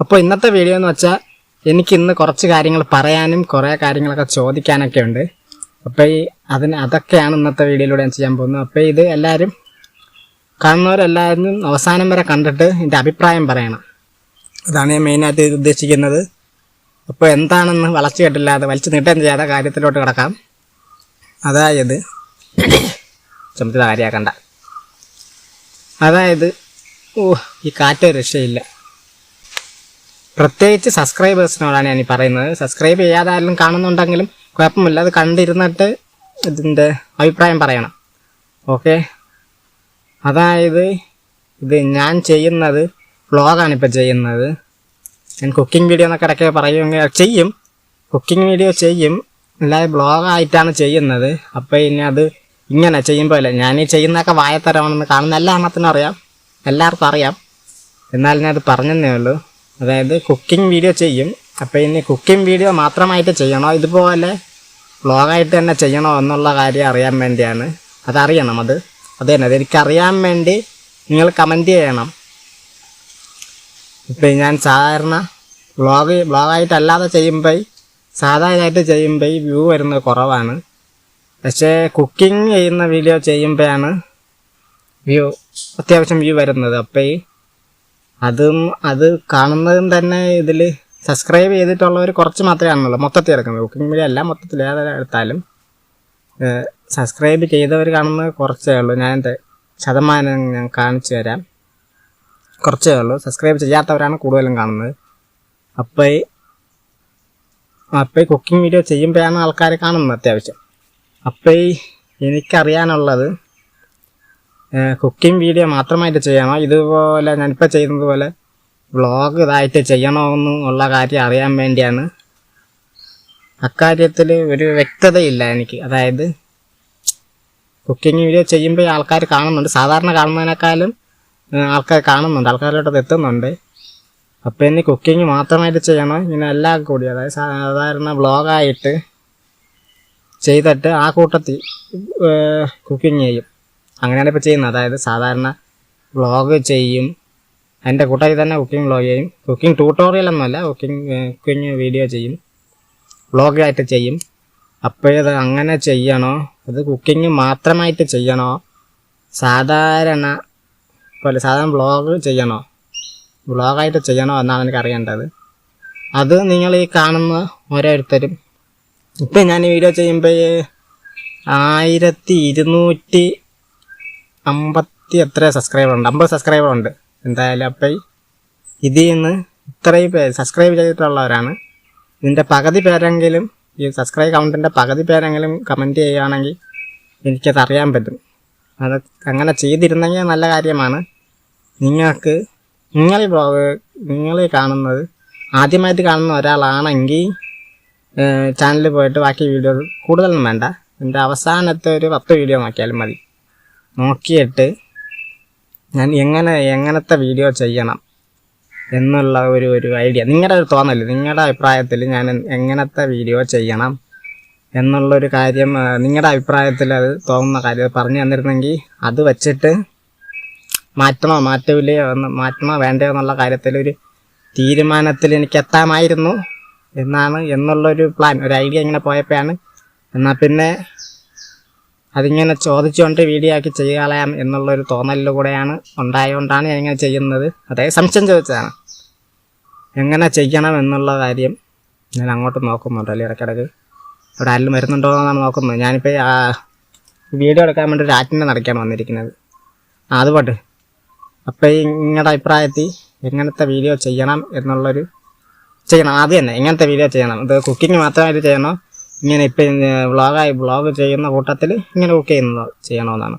അപ്പോൾ ഇന്നത്തെ വീഡിയോ എന്ന് വെച്ചാൽ എനിക്ക് ഇന്ന് കുറച്ച് കാര്യങ്ങൾ പറയാനും കുറേ കാര്യങ്ങളൊക്കെ ചോദിക്കാനൊക്കെ ഉണ്ട്. അപ്പോൾ ഈ അതിന് അതൊക്കെയാണ് ഇന്നത്തെ വീഡിയോയിലൂടെ ഞാൻ ചെയ്യാൻ പോകുന്നത്. അപ്പോൾ ഇത് എല്ലാവരും കാണുന്നവരെല്ലാവരും അവസാനം വരെ കണ്ടിട്ട് എന്റെ അഭിപ്രായം പറയണം. അതാണ് ഞാൻ മെയിനായിട്ട് ഉദ്ദേശിക്കുന്നത്. അപ്പോൾ എന്താണെന്ന് വളച്ചു കെട്ടില്ലാതെ വലിച്ചു നീട്ടം ചെയ്യാതെ കാര്യത്തിലോട്ട് കിടക്കാം. അതായത് ചുമത്തിൽ കാര്യമാക്കണ്ട. അതായത് ഓ ഈ കാറ്റ് രക്ഷയില്ല. പ്രത്യേകിച്ച് സബ്സ്ക്രൈബേഴ്സിനോടാണ് ഞാൻ ഈ പറയുന്നത്. സബ്സ്ക്രൈബ് ചെയ്യാതെ ആരെങ്കിലും കാണുന്നുണ്ടെങ്കിലും കുഴപ്പമില്ല. അത് കണ്ടിരുന്നിട്ട് ഇതിന്റെ അഭിപ്രായം പറയണം. ഓക്കെ അതായത് ഇത് ഞാൻ ചെയ്യുന്നത് വ്ളോഗാണ് ഇപ്പോൾ ചെയ്യുന്നത്. ഞാൻ കുക്കിംഗ് വീഡിയോ എന്നൊക്കെ ഇടയ്ക്ക് പറയുമെങ്കിൽ ചെയ്യും. കുക്കിംഗ് വീഡിയോ ചെയ്യും. അല്ലാതെ ബ്ലോഗായിട്ടാണ് ചെയ്യുന്നത്. അപ്പോൾ ഇനി അത് ഇങ്ങനെ ചെയ്യുമ്പോൾ അല്ല? ഞാൻ ഈ ചെയ്യുന്നതൊക്കെ വായത്തരമാണെന്ന് കാണുന്ന എല്ലാ എണ്ണത്തിനും അറിയാം. എല്ലാവർക്കും അറിയാം. എന്നാലും ഞാൻ അത് പറഞ്ഞതേ ഉള്ളൂ. അതായത് കുക്കിംഗ് വീഡിയോ ചെയ്യും. അപ്പോൾ ഇനി കുക്കിംഗ് വീഡിയോ മാത്രമായിട്ട് ചെയ്യണോ? ഇതുപോലെ വ്ളോഗായിട്ട് തന്നെ ചെയ്യണോ എന്നുള്ള കാര്യം അറിയാൻ വേണ്ടിയാണ്. അതറിയണം അത്. അത് തന്നെ. അതെനിക്കറിയാൻ വേണ്ടി നിങ്ങൾ കമന്റ് ചെയ്യണം. ഇപ്പം ഞാൻ സാധാരണ വ്ളോഗ് വ്ളോഗായിട്ടല്ലാതെ ചെയ്യുമ്പോൾ സാധാരണയായിട്ട് ചെയ്യുമ്പോൾ വ്യൂ വരുന്നത് കുറവാണ്. പക്ഷേ കുക്കിംഗ് ചെയ്യുന്ന വീഡിയോ ചെയ്യുമ്പോഴാണ് വ്യൂ അത്യാവശ്യം വ്യൂ വരുന്നത്. അപ്പോൾ അതും അത് കാണുന്നതും തന്നെ ഇതിൽ സബ്സ്ക്രൈബ് ചെയ്തിട്ടുള്ളവർ കുറച്ച് മാത്രമേ ആണല്ലോ മൊത്തത്തിൽ ഇറക്കുന്നത് കുക്കിംഗ് മീഡിയ അല്ല മൊത്തത്തിൽ ഏതായാലും എടുത്താലും സബ്സ്ക്രൈബ് ചെയ്തവർ കാണുന്നത് കുറച്ചേ ഉള്ളൂ. ഞാൻ എന്റെ ശതമാനം ഞാൻ കാണിച്ചു തരാം. കുറച്ചേ ഉള്ളൂ. സബ്സ്ക്രൈബ് ചെയ്യാത്തവരാണ് കൂടുതലും കാണുന്നത്. അപ്പോൾ അപ്പോൾ കുക്കിംഗ് വീഡിയോ ചെയ്യുമ്പോഴാണ് ആൾക്കാർ കാണുന്നത് അത്യാവശ്യം. അപ്പോൾ എനിക്കറിയാനുള്ളത് കുക്കിംഗ് വീഡിയോ മാത്രമായിട്ട് ചെയ്യണോ ഇതുപോലെ ഞാനിപ്പോൾ ചെയ്യുന്നത് പോലെ വ്ളോഗ് ഇതായിട്ട് ചെയ്യണോ എന്നുള്ള കാര്യം അറിയാൻ വേണ്ടിയാണ്. അക്കാര്യത്തിൽ ഒരു വ്യക്തതയില്ല എനിക്ക്. അതായത് കുക്കിംഗ് വീഡിയോ ചെയ്യുമ്പോൾ ആൾക്കാർ കാണുന്നുണ്ട്. സാധാരണ കാണുന്നതിനേക്കാളും ആൾക്കാർ കാണുന്നുണ്ട്. ആൾക്കാരിലോട്ട് എത്തുന്നുണ്ട്. അപ്പോൾ ഇനി കുക്കിംഗ് മാത്രമായിട്ട് ചെയ്യണോ? ഇങ്ങനെ എല്ലാം കൂടി അതായത് സാധാരണ വ്ളോഗായിട്ട് ചെയ്തിട്ട് ആ കൂട്ടത്തിൽ കുക്കിംഗ് ചെയ്യും. അങ്ങനെയാണ് ഇപ്പോൾ ചെയ്യുന്നത്. അതായത് സാധാരണ വ്ളോഗ് ചെയ്യും. എന്റെ കൂട്ടത്തിൽ തന്നെ കുക്കിംഗ് വ്ളോഗ് ചെയ്യും. കുക്കിംഗ് ട്യൂട്ടോറിയൽ ഒന്നുമല്ല കുക്കിംഗ് കുക്കിംഗ് വീഡിയോ ചെയ്യും. വ്ളോഗായിട്ട് ചെയ്യും. അപ്പോഴത് അങ്ങനെ ചെയ്യണോ? അത് കുക്കിംഗ് മാത്രമായിട്ട് ചെയ്യണോ? സാധാരണ പോലെ സാധാരണ വ്ളോഗ് ചെയ്യണോ? വ്ളോഗായിട്ട് ചെയ്യണോ എന്നാണ് എനിക്ക് അറിയേണ്ടത്. അത് നിങ്ങൾ ഈ കാണുന്ന ഓരോരുത്തരും. ഇപ്പം ഞാൻ ഈ വീഡിയോ ചെയ്യുമ്പോൾ ആയിരത്തി ഇരുന്നൂറ്റി അമ്പത്തി എത്ര സബ്സ്ക്രൈബർ ഉണ്ട്? അമ്പത് സബ്സ്ക്രൈബർ ഉണ്ട്. എന്തായാലും അപ്പം ഇതിൽ നിന്ന് ഇത്രയും പേര് സബ്സ്ക്രൈബ് ചെയ്തിട്ടുള്ളവരാണ്. ഇതിന്റെ പകുതി പേരെങ്കിലും ഈ സബ്സ്ക്രൈബ് കൗണ്ടിന്റെ പകുതി പേരെങ്കിലും കമന്റ് ചെയ്യുകയാണെങ്കിൽ എനിക്കത് അറിയാൻ പറ്റും. അത് അങ്ങനെ ചെയ്തിരുന്നെങ്കിൽ നല്ല കാര്യമാണ്. നിങ്ങൾക്ക് നിങ്ങൾ ബ്ലോഗ് നിങ്ങൾ കാണുന്നത് ആദ്യമായിട്ട് കാണുന്ന ഒരാളാണെങ്കിൽ ചാനലിൽ പോയിട്ട് ബാക്കി വീഡിയോ കൂടുതലൊന്നും വേണ്ട. എന്റെ അവസാനത്തെ ഒരു പത്ത് വീഡിയോ നോക്കിയാലും മതി. നോക്കിയിട്ട് ഞാൻ എങ്ങനെ എങ്ങനത്തെ വീഡിയോ ചെയ്യണം എന്നുള്ള ഒരു ഒരു ഐഡിയ നിങ്ങളുടെ ഒരു തോന്നൽ നിങ്ങളുടെ അഭിപ്രായത്തിൽ ഞാൻ എങ്ങനത്തെ വീഡിയോ ചെയ്യണം എന്നുള്ളൊരു കാര്യം നിങ്ങളുടെ അഭിപ്രായത്തിൽ അത് തോന്നുന്ന കാര്യം പറഞ്ഞു തന്നിരുന്നെങ്കിൽ അത് വച്ചിട്ട് മാറ്റണോ മാറ്റമില്ലയോ എന്ന് മാറ്റണോ വേണ്ടയോ എന്നുള്ള കാര്യത്തിൽ ഒരു തീരുമാനത്തിൽ എനിക്ക് എത്താമായിരുന്നു എന്നാണ് എന്നുള്ളൊരു പ്ലാൻ ഒരു ഐഡിയ ഇങ്ങനെ പോയപ്പോഴാണ്. എന്നാൽ പിന്നെ അതിങ്ങനെ ചോദിച്ചുകൊണ്ട് വീഡിയോ ആക്കി ചെയ്യാളയാം എന്നുള്ളൊരു തോന്നലിൽ കൂടെയാണ് ഉണ്ടായതുകൊണ്ടാണ് ഞാൻ ഇങ്ങനെ ചെയ്യുന്നത്. അതായത് സംശയം ചോദിച്ചതാണ്. എങ്ങനെ ചെയ്യണം എന്നുള്ള കാര്യം ഞാൻ അങ്ങോട്ട് നോക്കുന്നുണ്ട് അല്ലെങ്കിൽ ഇടയ്ക്കിടയ്ക്ക്. അവിടെ ആരെങ്കിലും വരുന്നുണ്ടോ എന്നാണ് നോക്കുന്നത്. ഞാനിപ്പോൾ വീഡിയോ എടുക്കാൻ വേണ്ടി ഒരു ആറ്റിന്റെ നടക്കാണ് വന്നിരിക്കുന്നത്. ആ അത് പോട്ടെ. അപ്പോൾ നിങ്ങളുടെ അഭിപ്രായത്തിൽ എങ്ങനത്തെ വീഡിയോ ചെയ്യണം എന്നുള്ളൊരു ചെയ്യണം. അത് തന്നെ എങ്ങനത്തെ വീഡിയോ ചെയ്യണം? ഇത് കുക്കിംഗ് മാത്രമായിട്ട് ചെയ്യണോ? ഇങ്ങനെ ഇപ്പം വ്ളോഗായി വ്ളോഗ് ചെയ്യുന്ന കൂട്ടത്തിൽ ഇങ്ങനെ കുക്ക് ചെയ്യുന്നത് ചെയ്യണമെന്നാണ്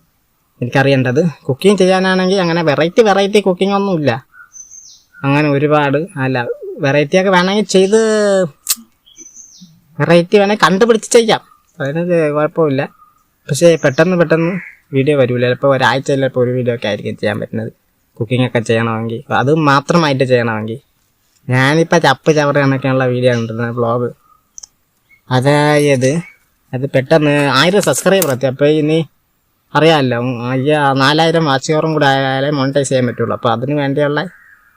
എനിക്കറിയേണ്ടത് കുക്കിംഗ് ചെയ്യാനാണെങ്കിൽ അങ്ങനെ വെറൈറ്റി വെറൈറ്റി കുക്കിംഗ് ഒന്നുമില്ല. അങ്ങനെ ഒരുപാട് അല്ല വെറൈറ്റിയൊക്കെ വേണമെങ്കിൽ ചെയ്ത് വെറൈറ്റി വേണമെങ്കിൽ കണ്ടുപിടിച്ച് ചെയ്യാം. അതിന് കുഴപ്പമില്ല. പക്ഷേ പെട്ടെന്ന് പെട്ടെന്ന് വീഡിയോ വരില്ല ചിലപ്പോൾ ഒരാഴ്ച ചിലപ്പോൾ ഒരു വീഡിയോ ഒക്കെ ആയിരിക്കും ചെയ്യാൻ പറ്റുന്നത്. കുക്കിംഗ് ഒക്കെ ചെയ്യണമെങ്കിൽ അത് മാത്രമായിട്ട് ചെയ്യണമെങ്കിൽ. ഞാനിപ്പോൾ ചപ്പ് ചവറ് കണക്കെയുള്ള വീഡിയോ കണ്ടിരുന്നത് വ്ളോഗ്. അതായത് അത് പെട്ടെന്ന് ആയിരം സബ്സ്ക്രൈബർ എത്തി. അപ്പോൾ ഇനി അറിയാമല്ലോ അയ്യ നാലായിരം വാച്ചുകാറും കൂടെ ആയാലേ മോണിറ്റൈസ് ചെയ്യാൻ പറ്റുള്ളൂ. അപ്പോൾ അതിന് വേണ്ടിയുള്ള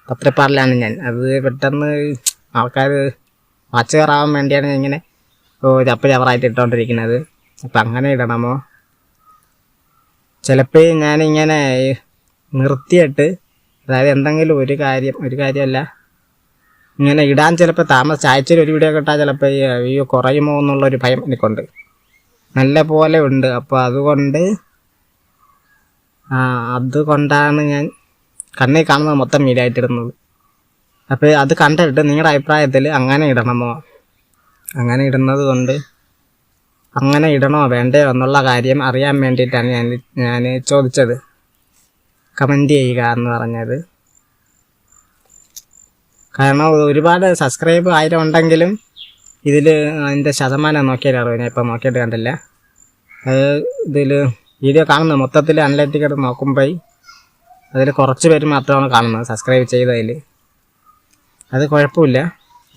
പത്രപ്പാറിലാണ് ഞാൻ. അത് പെട്ടെന്ന് ആൾക്കാർ വാച്ചുകാറാവാൻ വേണ്ടിയാണ് ഞാൻ ഇങ്ങനെ ചപ്പ് ചവറായിട്ട് ഇട്ടുകൊണ്ടിരിക്കുന്നത് അപ്പം അങ്ങനെ ഇടണമോ? ചിലപ്പോൾ ഞാനിങ്ങനെ നിർത്തിയിട്ട് അതായത് എന്തെങ്കിലും ഒരു കാര്യം ഒരു കാര്യമല്ല ഇങ്ങനെ ഇടാൻ ചിലപ്പോൾ താമസിച്ച് ആഴ്ചയിൽ ഒരു വീഡിയോ കിട്ടാൻ ചിലപ്പോൾ ഈ അയ്യോ കുറയുമോ എന്നുള്ളൊരു ഭയം എനിക്കുണ്ട്. നല്ല പോലെ ഉണ്ട്. അപ്പോൾ അതുകൊണ്ട് അതുകൊണ്ടാണ് ഞാൻ കണ്ണിൽ കാണുന്നത് മൊത്തം ആയിട്ട് അപ്പോൾ അത് കണ്ടിട്ട് നിങ്ങളുടെ അഭിപ്രായത്തിൽ അങ്ങനെ ഇടണമോ? അങ്ങനെ ഇടുന്നത് കൊണ്ട് അങ്ങനെ ഇടണോ വേണ്ടയോ എന്നുള്ള കാര്യം അറിയാൻ വേണ്ടിയിട്ടാണ് ഞാൻ ഞാൻ ചോദിച്ചത്. കമന്റ് ചെയ്യുക എന്ന് പറഞ്ഞത്. കാരണം ഒരുപാട് സബ്സ്ക്രൈബ് ആയിരം ഉണ്ടെങ്കിലും ഇതിൽ അതിന്റെ ശതമാനം നോക്കിയാൽ അറിയാം ഞാൻ ഇപ്പം നോക്കിയിട്ട് കണ്ടില്ല. അത് ഇതിൽ വീഡിയോ കാണുന്നത് മൊത്തത്തിൽ അനലറ്റിക്കൽ നോക്കുമ്പോൾ അതിൽ കുറച്ച് പേര് മാത്രമാണ് കാണുന്നത് സബ്സ്ക്രൈബ് ചെയ്തതിൽ അത് കുഴപ്പമില്ല.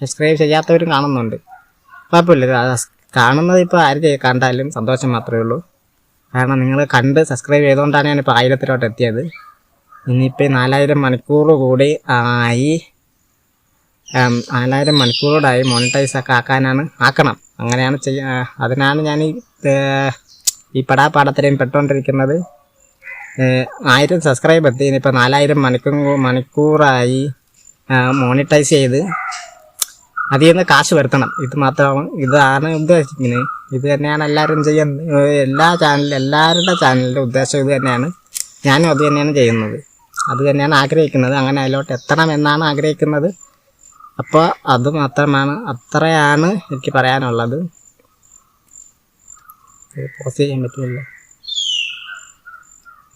സബ്സ്ക്രൈബ് ചെയ്യാത്തവരും കാണുന്നുണ്ട്. കുഴപ്പമില്ല. കാണുന്നത് ഇപ്പോൾ ആര് കണ്ടാലും സന്തോഷം മാത്രമേ ഉള്ളൂ. കാരണം നിങ്ങൾ കണ്ട് സബ്സ്ക്രൈബ് ചെയ്തുകൊണ്ടാണ് ഞാനിപ്പോൾ ആയിരത്തിലോട്ട് എത്തിയത്. ഇനിയിപ്പോൾ നാലായിരം മണിക്കൂർ കൂടി ആയി നാലായിരം മണിക്കൂറോടായി മോണിറ്റൈസ് ഒക്കെ ആക്കാനാണ് ആക്കണം. അങ്ങനെയാണ് ചെയ്യ അതിനാണ് ഞാൻ ഈ ഈ ഈ പടാപാടത്തിലും പെട്ടുകൊണ്ടിരിക്കുന്നത് ആയിരം സബ്സ്ക്രൈബ് എത്തി ഇനിയിപ്പോൾ നാലായിരം മണിക്കൂർ മണിക്കൂറായി മോണിറ്റൈസ് ചെയ്ത് അതിൽ നിന്ന് കാശ് വരുത്തണം. ഇത് മാത്രമാണ് ഇതാണ് ഉദ്ദേശിക്കുന്നത്. ഇത് തന്നെയാണ് എല്ലാവരും ചെയ്യുന്നത് എല്ലാ ചാനലിലും എല്ലാവരുടെ ചാനലിന്റെ ഉദ്ദേശം ഇത് തന്നെയാണ്. ഞാനും അത് തന്നെയാണ് ചെയ്യുന്നത്. അത് തന്നെയാണ് ആഗ്രഹിക്കുന്നത്. അങ്ങനെ അതിലോട്ട് എത്തണം എന്നാണ് ആഗ്രഹിക്കുന്നത്. അപ്പോൾ അത് മാത്രമാണ് അത്രയാണ് എനിക്ക് പറയാനുള്ളത്. പോസ് ചെയ്യാൻ പറ്റില്ല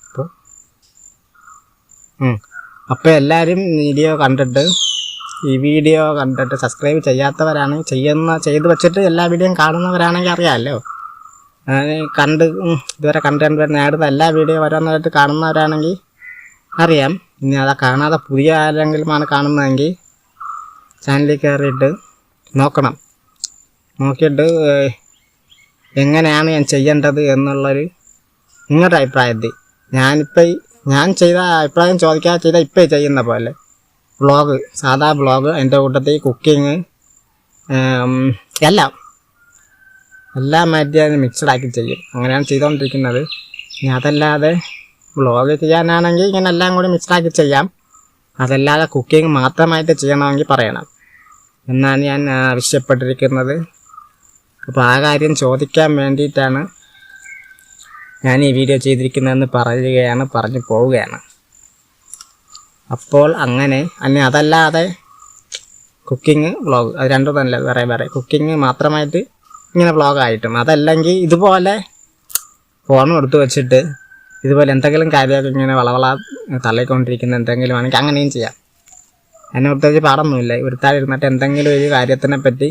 അപ്പോൾ അപ്പോൾ എല്ലാവരും വീഡിയോ കണ്ടിട്ട് ഈ വീഡിയോ കണ്ടിട്ട് സബ്സ്ക്രൈബ് ചെയ്യാത്തവരാണ് ചെയ്യുന്ന ചെയ്ത് വെച്ചിട്ട് എല്ലാ വീഡിയോയും കാണുന്നവരാണെങ്കിൽ അറിയാമല്ലോ. കണ്ട് ഇതുവരെ കണ്ടു നേടുന്ന എല്ലാ വീഡിയോ ഓരോന്നായിട്ട് കാണുന്നവരാണെങ്കിൽ അറിയാം. ഇനി അതാ കാണാതെ പുതിയ ആരെങ്കിലുമാണ് കാണുന്നതെങ്കിൽ ചാനലിൽ കയറിയിട്ട് നോക്കണം. നോക്കിയിട്ട് എങ്ങനെയാണ് ഞാൻ ചെയ്യേണ്ടത് എന്നുള്ളൊരു നിങ്ങളുടെ അഭിപ്രായത്തിൽ. ഞാനിപ്പോൾ ഞാൻ ചെയ്ത അഭിപ്രായം ചോദിക്കാതെ ചെയ്ത ഇപ്പോൾ ചെയ്യുന്ന പോലെ. വ്ളോഗ് സാധാ വ്ളോഗ് എന്റെ കൂട്ടത്തിൽ കുക്കിങ് എല്ലാം. എല്ലാം മാറ്റി അതിന് മിക്സഡാക്കി ചെയ്യും. അങ്ങനെയാണ് ചെയ്തുകൊണ്ടിരിക്കുന്നത് ഇനി അതല്ലാതെ വ്ളോഗ് ചെയ്യാനാണെങ്കിൽ ഇങ്ങനെ എല്ലാം കൂടി മിക്സഡാക്കി ചെയ്യാം. അതല്ലാതെ കുക്കിംഗ് മാത്രമായിട്ട് ചെയ്യണമെങ്കിൽ പറയണം. എന്നാണ് ഞാൻ ആവശ്യപ്പെട്ടിരിക്കുന്നത്. അപ്പോൾ ആ കാര്യം ചോദിക്കാൻ വേണ്ടിയിട്ടാണ് ഞാൻ ഈ വീഡിയോ ചെയ്തിരിക്കുന്നതെന്ന് പറയുകയാണ് പറഞ്ഞു പോവുകയാണ്. അപ്പോൾ അങ്ങനെ അന്നെ അതല്ലാതെ കുക്കിംഗ് വ്ളോഗ് അത് രണ്ടും തന്നെ വേറെ വേറെ. കുക്കിംഗ് മാത്രമായിട്ട് ഇങ്ങനെ വ്ളോഗായിട്ടും അതല്ലെങ്കിൽ ഇതുപോലെ ഫോൺ എടുത്തു വെച്ചിട്ട് ഇതുപോലെ എന്തെങ്കിലും കാര്യമൊക്കെ ഇങ്ങനെ വളവള തള്ളിക്കൊണ്ടിരിക്കുന്ന എന്തെങ്കിലും ആണെങ്കിൽ അങ്ങനെയും ചെയ്യാം. എന്നെ പ്രത്യേകിച്ച് പാടൊന്നുമില്ല. ഇരുന്നിട്ട് എന്തെങ്കിലും ഒരു കാര്യത്തിനെ പറ്റി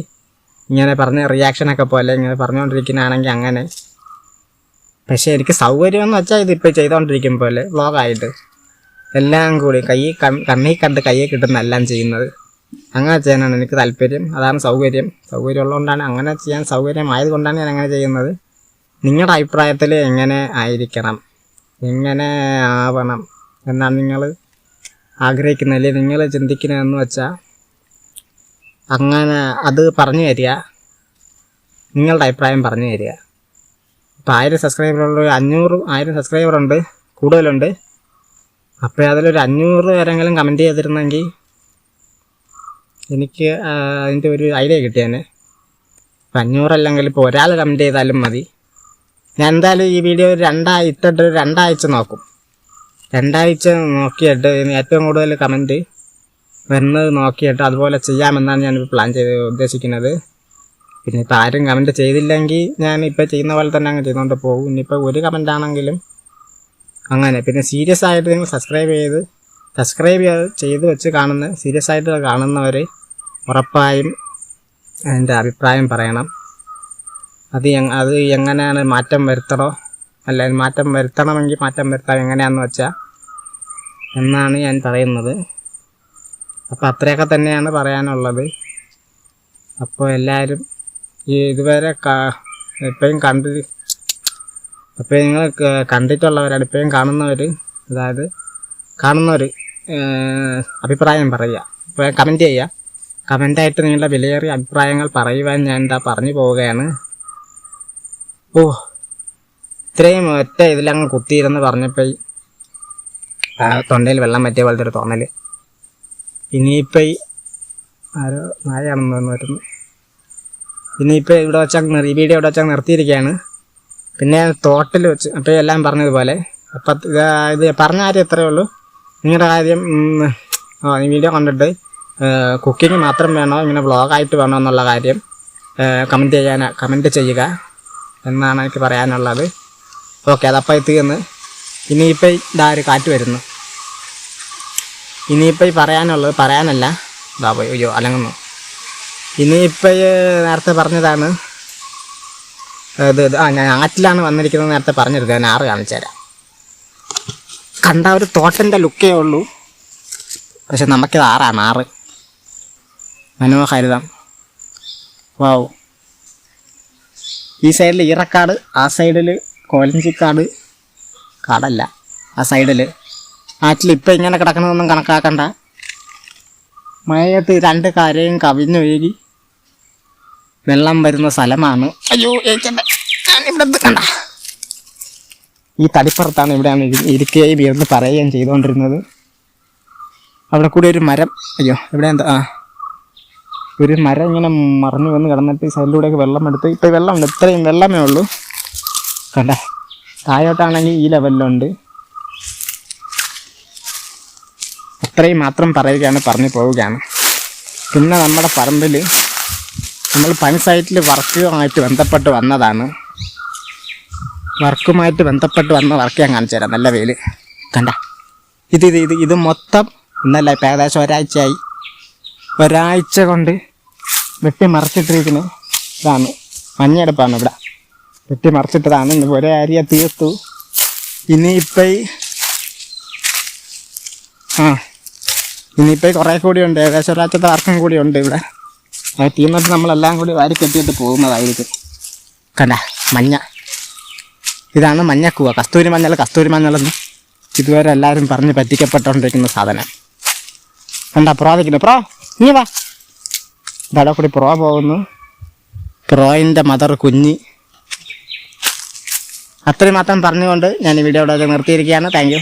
ഇങ്ങനെ പറഞ്ഞ് റിയാക്ഷനൊക്കെ പോലെ ഇങ്ങനെ പറഞ്ഞുകൊണ്ടിരിക്കുന്നതാണെങ്കിൽ അങ്ങനെ. പക്ഷേ എനിക്ക് സൗകര്യം എന്ന് വെച്ചാൽ ഇതിപ്പോൾ ചെയ്തുകൊണ്ടിരിക്കും പോലെ വ്ളോഗായിട്ട് എല്ലാം കൂടി കൈ കണ്ണി കണ്ട് കയ്യിൽ കിട്ടുന്ന എല്ലാം ചെയ്യുന്നത്. അങ്ങനെ ചെയ്യാനാണ് എനിക്ക് താല്പര്യം. അതാണ് സൗകര്യം. സൗകര്യം ഉള്ളതുകൊണ്ടാണ് അങ്ങനെ ചെയ്യാൻ സൗകര്യമായതുകൊണ്ടാണ് ഞാൻ അങ്ങനെ ചെയ്യുന്നത്. നിങ്ങളുടെ അഭിപ്രായത്തിൽ എങ്ങനെ ആയിരിക്കണം? എങ്ങനെ ആവണം? എന്നാണ് നിങ്ങൾ ആഗ്രഹിക്കുന്നത് നിങ്ങൾ ചിന്തിക്കുന്നതെന്ന് വെച്ചാൽ അങ്ങനെ അത് പറഞ്ഞു തരിക. നിങ്ങളുടെ അഭിപ്രായം പറഞ്ഞു തരിക. ഇപ്പം ആയിരം സബ്സ്ക്രൈബറുള്ള അഞ്ഞൂറ് ആയിരം സബ്സ്ക്രൈബറുണ്ട് കൂടുതലുണ്ട്. അപ്പോൾ അതിലൊരു അഞ്ഞൂറ് പേരെങ്കിലും കമന്റ് ചെയ്തിരുന്നെങ്കിൽ എനിക്ക് അതിന്റെ ഒരു ഐഡിയ കിട്ടിയേനെ. ഇപ്പം അഞ്ഞൂറല്ലെങ്കിൽ ഇപ്പോൾ ഒരാൾ കമന്റ് ചെയ്താലും മതി. ഞാൻ എന്തായാലും ഈ വീഡിയോ രണ്ടായി ഇട്ടിട്ട് രണ്ടാഴ്ച നോക്കും. രണ്ടാഴ്ച നോക്കിയിട്ട് ഏറ്റവും കൂടുതൽ കമന്റ് വരുന്നത് നോക്കിയിട്ട് അതുപോലെ ചെയ്യാമെന്നാണ് ഞാനിപ്പോൾ പ്ലാൻ ചെയ്ത് ഉദ്ദേശിക്കുന്നത്. പിന്നെ ഇപ്പോൾ ആരും കമന്റ് ചെയ്തില്ലെങ്കിൽ ഞാൻ ഇപ്പോൾ ചെയ്യുന്ന പോലെ തന്നെ അങ്ങ് ചെയ്തുകൊണ്ട് പോകും. ഇനിയിപ്പോൾ ഒരു കമന്റ് ആണെങ്കിലും അങ്ങനെ. പിന്നെ സീരിയസ് ആയിട്ട് നിങ്ങൾ സബ്സ്ക്രൈബ് ചെയ്ത് സബ്സ്ക്രൈബ് ചെയ്ത് വെച്ച് കാണുന്ന സീരിയസ് ആയിട്ട് കാണുന്നവർ ഉറപ്പായും എന്റെ അഭിപ്രായം പറയണം. അത് അത് എങ്ങനെയാണ് മാറ്റം വരുത്തണോ? അല്ല മാറ്റം വരുത്തണമെങ്കിൽ മാറ്റം വരുത്താം എങ്ങനെയാണെന്ന് വെച്ചാൽ എന്നാണ് ഞാൻ പറയുന്നത്. അപ്പോൾ അത്രയൊക്കെ തന്നെയാണ് പറയാനുള്ളത്. അപ്പോൾ എല്ലാവരും ഈ ഇതുവരെ ഇപ്പോഴും കണ്ട് അപ്പോൾ നിങ്ങൾ കണ്ടിട്ടുള്ളവരാണ് ഇപ്പോഴും കാണുന്നവർ അതായത് കാണുന്നവർ അഭിപ്രായം പറയുക. കമന്റ് ചെയ്യുക കമന്റായിട്ട് നിങ്ങളുടെ വിലയേറിയ അഭിപ്രായങ്ങൾ പറയുവാൻ ഞാൻ എന്താ പറഞ്ഞു പോവുകയാണ്. ഓ ഇത്രയും ഒറ്റ ഇതിലങ്ങ് കുത്തിയിരുന്ന് പറഞ്ഞപ്പോൾ തൊണ്ടയിൽ വെള്ളം പറ്റിയ പോലത്തെ ഒരു തോന്നൽ ഇനിയിപ്പോൾ ഈ ആരോ നായാണെന്ന് തോന്നുന്നു ഇനിയിപ്പോൾ ഇവിടെ വെച്ചാൽ ഈ വീഡിയോ ഇവിടെ വെച്ചാൽ നിർത്തിയിരിക്കുകയാണ്. പിന്നെ തോട്ടിൽ വെച്ച് അപ്പോൾ എല്ലാം പറഞ്ഞതുപോലെ. അപ്പം ഇത് പറഞ്ഞ കാര്യം ഇത്രയേ ഉള്ളൂ. നിങ്ങളുടെ കാര്യം ഈ വീഡിയോ കണ്ടിട്ട് കുക്കിംഗ് മാത്രം വേണോ ഇങ്ങനെ വ്ളോഗായിട്ട് വേണോ എന്നുള്ള കാര്യം കമന്റ് ചെയ്യാൻ കമന്റ് ചെയ്യുക എന്നാണ് എനിക്ക് പറയാനുള്ളത്. ഓക്കെ അതപ്പോൾ എത്തിക്കുന്നു ഇനിയിപ്പോൾ ഇതാ ഒരു കാറ്റ് വരുന്നു. ഇനിയിപ്പോൾ പറയാനുള്ളത് പറയാനല്ല. ഇതാ പോയി അയ്യോ അലങ്ങുന്നു. ഇനിയിപ്പോൾ നേരത്തെ പറഞ്ഞതാണ് ഇത് ആ ഞാൻ ആറ്റിലാണ് വന്നിരിക്കുന്നത് നേരത്തെ പറഞ്ഞിരുന്നത് ഞാൻ ആറ് കാണിച്ചു തരാം. കണ്ട ഒരു തോട്ടന്റെ ലുക്കേ ഉള്ളൂ. പക്ഷെ നമുക്കിത് ആറാണ് ആറ്. മനോഹരിതം വാവ് ഈ സൈഡിൽ ഈറക്കാട് ആ സൈഡിൽ കോലഞ്ചിക്കാട് കാടല്ല. ആ സൈഡിൽ ആറ്റിൽ ഇപ്പം ഇങ്ങനെ കിടക്കണമെന്നൊന്നും കണക്കാക്കണ്ട. മഴയത്ത് രണ്ട് കരയും കവിഞ്ഞൊഴുകി വെള്ളം വരുന്ന സ്ഥലമാണ്. അയ്യോ ഇവിടെ ഈ തടിപ്പുറത്താണ് ഇവിടെ ഇരി- ഇരിക്കുകയും ഇരുന്ന് പറയുകയും ചെയ്തുകൊണ്ടിരുന്നത് അവിടെ കൂടി ഒരു മരം. അയ്യോ ഇവിടെ എന്താ? ആ. ഒരു മരം ഇങ്ങനെ മറിഞ്ഞു വന്ന് കിടന്നിട്ട് സൈഡിലൂടെയൊക്കെ വെള്ളം എടുത്ത്. ഇപ്പം വെള്ളം ഇത്രയും വെള്ളമേ ഉള്ളൂ. കണ്ട? താഴോട്ടാണെങ്കിൽ ഈ ലെവലിലുണ്ട് അത്രയും മാത്രം പറയുകയാണ് പറഞ്ഞു പോവുകയാണ്. പിന്നെ നമ്മുടെ പറമ്പിൽ നമ്മൾ സൈറ്റിൽ വർക്കുമായിട്ട് ബന്ധപ്പെട്ട് വന്നതാണ്. വർക്കുമായിട്ട് ബന്ധപ്പെട്ട് വന്ന വർക്ക് ഞാൻ കാണിച്ചു തരാം നല്ല വെയിൽ കണ്ട? ഇത് ഇത് ഇത് ഇത് മൊത്തം ഇന്നല്ല ഇപ്പം ഏകദേശം ഒരാഴ്ചയായി. ഒരാഴ്ച കൊണ്ട് വെട്ടി മറിച്ചിട്ടിരിക്കുന്ന ഇതാണ് മഞ്ഞെടുപ്പാണ് ഇവിടെ. വെട്ടി മറിച്ചിട്ടതാണ് ഇന്ന് ഒരേ അരിയ തീർത്തു. ഇനിയിപ്പോൾ ആ ഇനിയിപ്പോൾ കുറേ കൂടി ഉണ്ട്. ഏകദേശം ഒരാഴ്ചത്തെ വർക്കും കൂടി ഉണ്ട് ഇവിടെ. അത് തീർന്നിട്ട് നമ്മളെല്ലാം കൂടി വാരി കെട്ടിയിട്ട് പോകുന്നതായിരിക്കും. കണ്ട മഞ്ഞ. ഇതാണ് മഞ്ഞക്കൂവ. കസ്തൂരി മഞ്ഞൾ കസ്തൂരി മഞ്ഞളെന്ന് ഇതുവരെ എല്ലാവരും പറഞ്ഞ് പറ്റിക്കപ്പെട്ടുകൊണ്ടിരിക്കുന്ന സാധനം. കണ്ട പ്രോ പ്രോ നീ വാ. ഇതവിടെ കൂടി പ്രോ പോകുന്നു. പ്രോയിന്റെ മദർ കുഞ്ഞ്. അത്രയും മാത്രം പറഞ്ഞുകൊണ്ട് ഞാൻ ഈ വീഡിയോ ഇവിടെ നിർത്തിയിരിക്കുകയാണ്. താങ്ക്